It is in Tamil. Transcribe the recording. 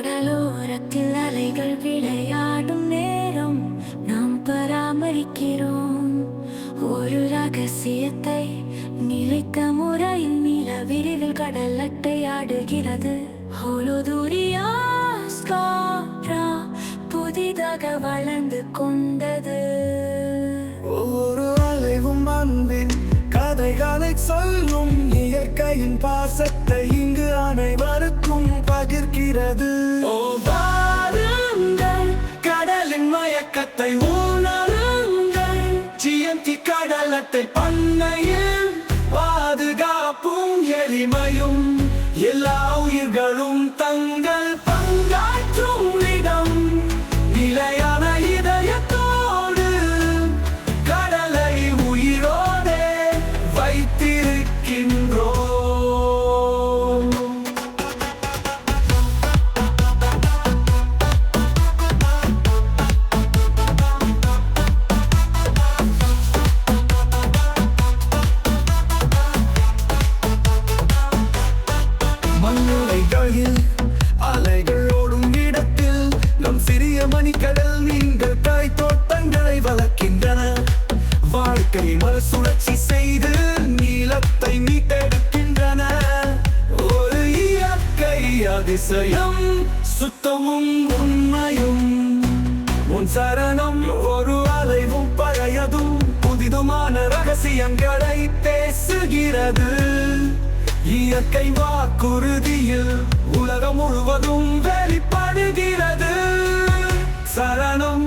கடலோரத்தில் அலைகள் விளையாடும் நேரம் நாம் பராமரிக்கிறோம். ஒரு ரகசியத்தை நிலைத்த முறையில் நில விரிவில் கடல் அட்டையாடுகிறது புதிதாக வளர்ந்து கொண்டது. ஒரு அலைவும் அன்பின் கதைகளை சொல்லும் இயற்கையின் பாசத்தை இங்கு அனைவருக்கும் இருக்கிறது ஓ வாருங்கள். கடலின் மயக்கத்தை உணருங்கள். ஜிஎம்டி கடலத்தை பண்ணையில் பாதுகாப்பும் எளிமையும். எல்லா உயிர்களும் தங்க மறுசுழற்சி செய்து நீளத்தை மீட்டெடுக்கின்றன. ஒரு இயற்கை அதிசயம் சுத்தமும் உண்மையும். உன் சரணம் ஒரு அலைவும் பழையதும் புதிதுமான ரகசியங்களை பேசுகிறது. இயற்கை வாக்குறுதியில் உலகம் முழுவதும் வெளிப்படுகிறது. சரணம்